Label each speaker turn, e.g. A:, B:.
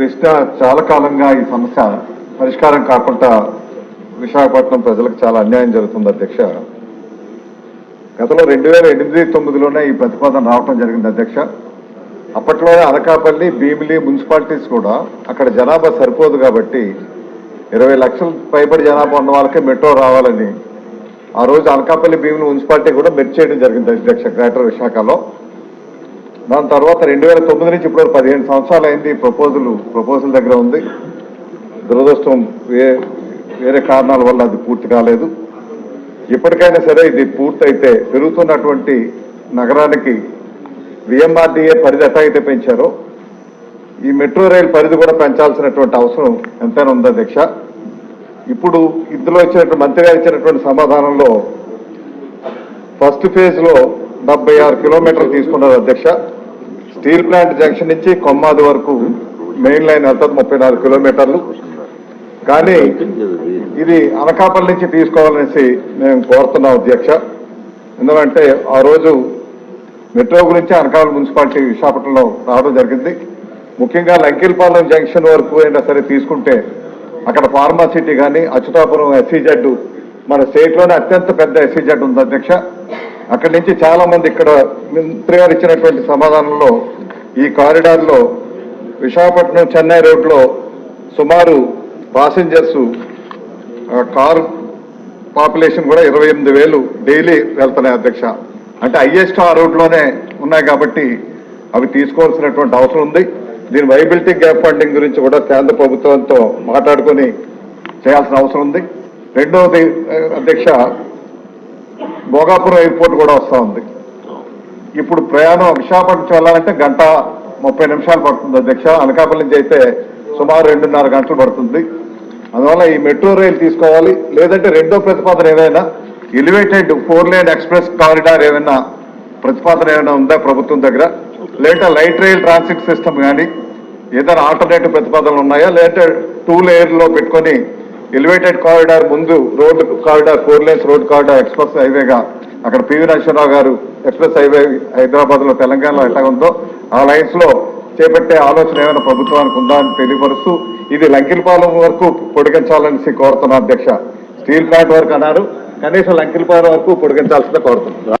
A: ప్రశ్న చాలా కాలంగా ఈ సమస్య పరిష్కారం కాకుండా విశాఖపట్నం ప్రజలకు చాలా అన్యాయం జరుగుతుంది అధ్యక్ష. గతంలో రెండు వేల ఎనిమిది తొమ్మిదిలోనే ఈ ప్రతిపాదన రావటం జరిగింది అధ్యక్ష. అప్పట్లోనే అనకాపల్లి భీమిలి మున్సిపాలిటీస్ కూడా అక్కడ జనాభా సరిపోదు కాబట్టి ఇరవై లక్షల పైబడి జనాభా ఉన్న వాళ్ళకే మెట్రో రావాలని ఆ రోజు అనకాపల్లి భీమిలి మున్సిపాలిటీ కూడా మెట్ చేయడం జరిగింది అధ్యక్ష గ్రేటర్ విశాఖలో. దాని తర్వాత రెండు వేల తొమ్మిది నుంచి ఇప్పుడు పదిహేను సంవత్సరాలు అయింది ప్రపోజల్ ప్రపోజల్ దగ్గర ఉంది. దురదృష్టం వే వేరే కారణాల వల్ల అది పూర్తి కాలేదు. ఇప్పటికైనా సరే ఇది పూర్తయితే పెరుగుతున్నటువంటి నగరానికి విఎంఆర్డీఏ పరిధి ఎట్లా అయితే పెంచారో ఈ మెట్రో రైల్ పరిధి కూడా పెంచాల్సినటువంటి అవసరం ఎంతైనా ఉందా దీక్ష? ఇప్పుడు ఇందులో ఇచ్చినటువంటి మంత్రి గారు ఇచ్చినటువంటి సమాధానంలో ఫస్ట్ ఫేజ్లో డెబ్బై ఆరు కిలోమీటర్లు తీసుకున్నారు అధ్యక్ష. స్టీల్ ప్లాంట్ జంక్షన్ నుంచి కొమ్మాది వరకు మెయిన్ లైన్ వెళ్తుంది ముప్పై నాలుగు కిలోమీటర్లు. కానీ ఇది అనకాపల్లి నుంచి తీసుకోవాలనేసి మేము కోరుతున్నాం అధ్యక్ష. ఎందుకంటే ఆ రోజు మెట్రో గురించి అనకాపల్లి మున్సిపాలిటీ విశాఖపట్నంలో రావడం జరిగింది. ముఖ్యంగా లంకిల్పాలెం జంక్షన్ వరకు అయినా సరే తీసుకుంటే అక్కడ ఫార్మాసిటీ కానీ అచ్యుతాపురం ఎస్సీజెడ్ మన స్టేట్లోనే అత్యంత పెద్ద ఎస్సీజెడ్ ఉంది అధ్యక్ష. అక్కడి నుంచి చాలా మంది ఇక్కడ మంత్రి గారు ఇచ్చినటువంటి సమాధానంలో ఈ కారిడార్లో విశాఖపట్నం చెన్నై రోడ్లో సుమారు పాసింజర్స్ కారు పాపులేషన్ కూడా ఇరవై ఎనిమిది వేలు డైలీ వెళ్తున్నాయి అధ్యక్ష. అంటే హైయెస్ట్ ఆ రోడ్లోనే ఉన్నాయి కాబట్టి అవి తీసుకోవాల్సినటువంటి అవసరం ఉంది. దీని వైబిలిటీ గ్యాప్ ఫండింగ్ గురించి కూడా కేంద్ర ప్రభుత్వంతో మాట్లాడుకొని చేయాల్సిన అవసరం ఉంది. రెండవది అధ్యక్ష భోగాపురం ఎయిర్పోర్ట్ కూడా వస్తూ ఉంది. ఇప్పుడు ప్రయాణం విశాఖపట్నం వెళ్ళాలంటే గంట ముప్పై నిమిషాలు పడుతుంది అధ్యక్ష. అనకాపల్లి నుంచి అయితే సుమారు రెండున్నర గంటలు పడుతుంది. అందువల్ల ఈ మెట్రో రైలు తీసుకోవాలి. లేదంటే రెండో ప్రతిపాదన ఏదైనా elevated four lane express corridor ఏమైనా ప్రతిపాదన ఏమైనా ఉందా ప్రభుత్వం దగ్గర? లేదా లైట్ రైల్ ట్రాన్సిట్ సిస్టమ్ కానీ ఏదైనా ఆల్టర్నేటివ్ ప్రతిపాదనలు ఉన్నాయా? లేదంటే టూ లేయర్లో పెట్టుకొని ఎలివేటెడ్ కారిడార్ ముందు road corridor four lanes road corridor express హైవేగా అక్కడ పివి నరసింహరావు గారు ఎక్స్ప్రెస్ హైవే హైదరాబాద్లో తెలంగాణలో ఎట్లా ఉందో ఆ లైన్స్లో చేపట్టే ఆలోచన ఏమైనా ప్రభుత్వానికి ఉందా అని తెలియపరుస్తూ ఇది లంకిలపాలెం వరకు పొడిగించాలని కోరుతున్నా అధ్యక్ష. స్టీల్ ప్లాంట్ వరకు అన్నారు. కనీసం లంకిలపాలెం వరకు పొడిగించాల్సిందే కోరుతున్నాను